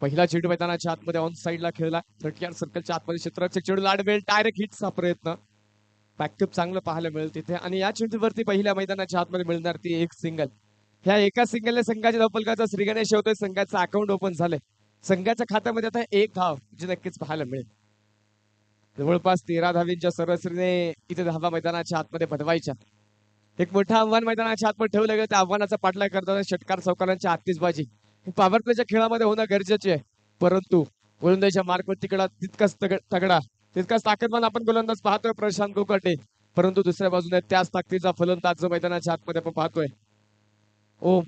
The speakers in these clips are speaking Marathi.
पहिला चेंडू मैदानाच्या आतमध्ये ऑन साईडला खेळला. थर्टी यार्ड सर्कलच्या आतमध्ये क्षेत्ररक्षक चेंडू लाडवेल डायरेक्ट हिटचा प्रयत्न. बॅकअप चांगलं पाहायला मिळेल तिथे. आणि या चेंडूवरती पहिल्या मैदानाच्या आतमध्ये मिळणार ती एक सिंगल ह्या एका सिंगलने संघाच्या धावपलकाचा श्रीगणेश होतोय संघाचं अकाउंट ओपन झालंय. संघाच्या खात्यामध्ये आता एक धाव जी नक्कीच पाहायला मिळेल. जवळपास तेरा धावींच्या सरसरीने इथे धावा मैदानाच्या आतमध्ये बनवायच्या एक मोठं आव्हान मैदानाच्या आतमध्ये ठेवलं गेलं. त्या आव्हानाचा पाठलाग करताना षटकार चौकारांची बाजी पॉवर प्लेच्या खेळामध्ये होणं गरजेचे आहे. परंतु गोलंदाजीच्या मार्कवर तिकडा तितकाच तगडा तितकाच ताकदवान आपण गोलंदाज पाहतोय प्रशांत कोकटे परंतु दुसऱ्या बाजूने त्याच ताकदीचा फलंदाज मैदानाच्या आतमध्ये आपण पाहतोय. ओम.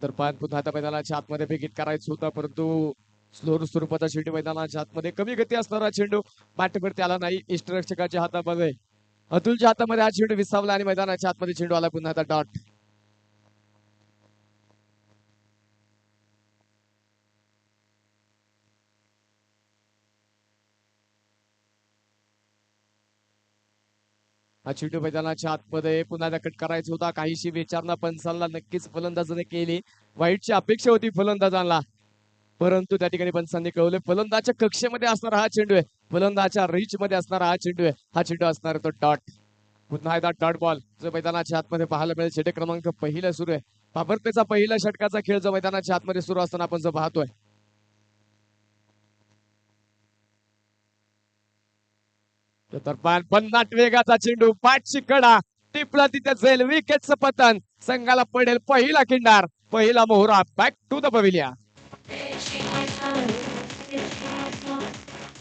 तर पान पुन्हा आता मैदानाच्या आतमध्ये फेकीत करायचं होतं परंतु स्लोर स्वरूपाचा चेंडू मैदानाच्या आतमध्ये कमी गती असणारा चेंडू बॅटवरती आला नाही. इष्टरक्षकाच्या हातामध्ये अतुलच्या हातामध्ये हा चेंडू विसावला आणि मैदानाच्या आतमध्ये चेंडू आला पुन्हा आता डॉट. हा चेंडू मैदानाच्या आतमध्ये पुन्हा त्या कट करायचा होता. काहीशी विचारणा पंचांना नक्कीच फलंदाजाने केली. वाईटची अपेक्षा होती फलंदाजांना. परंतु त्या ठिकाणी पंचांनी कळवले. फलंदाजच्या कक्षेमध्ये असणारा हा चेंडू आहे. फलंदाच्या रीच मध्ये असणारा हा चेंडू आहे. हा चेंडू असणार तो डॉट. पुन्हा एकदा डॉट बॉल. जो मैदानाच्या आतमध्ये पाहायला मिळेल. षटक क्रमांक पहिला सुरू आहे. पाबरपेचा पहिला षटकाचा खेळ जो मैदानाच्या आतमध्ये सुरू असताना आपण जो पाहतोय. तर पन्नाट वेगाचा चेंडू. पाठची कडा टिपला तिथे जाईल. विकेटचं पतन. संघाला पडेल पहिला किंडार. पहिला मोहरा. Back to the pavilion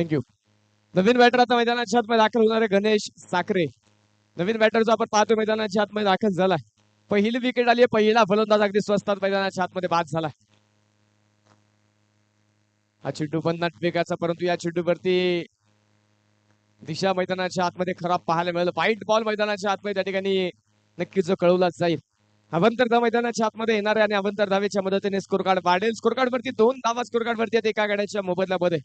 thank you Naveen batter आता मैदानाच्या आतमध्ये दाखल होणारे गणेश साखरे. नवीन बॅटर जो आपण पाहतो मैदानाच्या आतमध्ये दाखल झालाय. पहिली विकेट आली आहे पहिला फलंदाज अगदी स्वस्तात मैदानाच्या आतमध्ये बाद झाला हा चिड्डू पण वेगाचा परंतु या चिड्डूवरती दिशा मैदानाच्या आतमध्ये खराब पाहायला मिळालं. वाईट बॉल मैदानाच्या आतमध्ये त्या ठिकाणी नक्कीच जो कळवलाच जाईल. अवंतर धाव मैदानाच्या आतमध्ये येणार आहे आणि अवंतर धावेच्या मदतीने स्कोर कार्ड वाढेल. स्कोर कार्ड वरती दोन धावा स्कोर कार्ड वरती आहेत एका गाड्याच्या मोबदल्यामध्ये.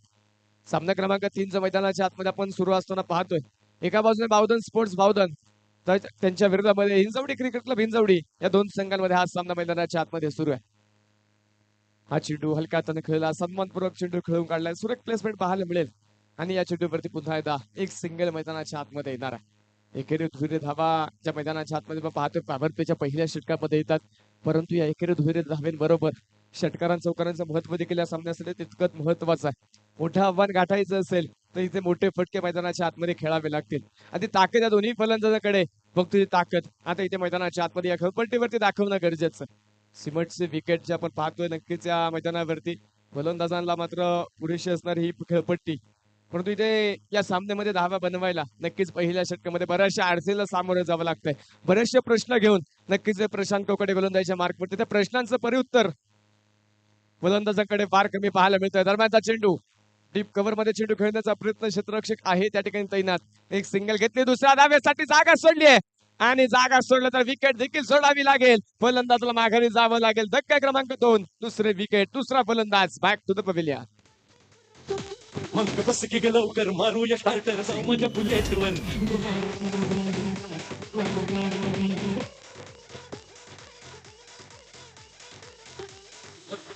सामना क्रमांक तीनचं मैदानाच्या आतमध्ये आपण सुरू असताना पाहतोय. एका बाजूने बावधन स्पोर्ट्स बावधन तर त्यांच्या विरोधामध्ये हिंजवडी क्रिकेट क्लब हिंजवडी या दोन संघांमध्ये हा सामना मैदानाच्या आतमध्ये सुरू आहे. हा चेंडू हलका हाताने खेळला सन्मानपूर्वक चेंडू खेळून काढलाय सुरेख प्लेसमेंट पाहायला मिळेल. आणि या चेंडूवरती पुन्हा एकदा एक सिंगल मैदानाच्या आतमध्ये येणार आहे. एकेरी धुरे धावाच्या मैदानाच्या आतमध्ये आपण पाहतोय पाभरपेच्या पहिल्या षटकामध्ये येतात. परंतु या एकेरी धुरे धावेंबरोबर षटकारांचौकारांचं महत्त्व देखील या सामन्यासाठी तितकंच महत्वाचं आहे. मोठं आव्हान गाठायचं असेल तर इथे मोठे फटके मैदानाच्या आतमध्ये खेळावे लागतील. आणि ताकद या दोन्ही फलंदाजाकडे बघ तुझी ताकद. आता इथे मैदानाच्या आतमध्ये या खळपट्टीवरती दाखवणं गरजेचं. आहे. सिमटचे विकेट जे आपण पाहतोय नक्कीच या मैदानावरती फलंदाजांना मात्र पुरेशी असणारी ही खेळपट्टी. परंतु इथे या सामन्यामध्ये धावा बनवायला नक्कीच पहिल्या षटकामध्ये बऱ्याचशा अडचणीला सामोरं जावं लागतंय. बरेचसे प्रश्न घेऊन नक्कीच प्रशांत कोकडे गोलंदाजीच्या मार्कवरती त्या प्रश्नांचं परिउत्तर गोलंदाजांकडे फार कमी पाहायला मिळतंय. दरम्यानचा चेंडू डीप कव्हरमध्ये चेंडू खेळण्याचा प्रयत्न क्षेत्ररक्षक आहे त्या ठिकाणी तैनात. एक सिंगल घेतली दुसऱ्या धावेसाठी जागा सोडली आहे. आणि जागा सोडलं तर विकेट देखील सोडावी लागेल. फलंदाजला माघारी जावं लागेल. धक्का क्रमांक दोन दुसरे विकेट दुसरा फलंदाज बॅक टू द पविलियन मग बस की लवकर मारूया starter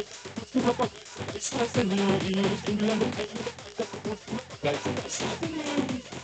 It's like a to it's like a movie, it's like a movie, it's.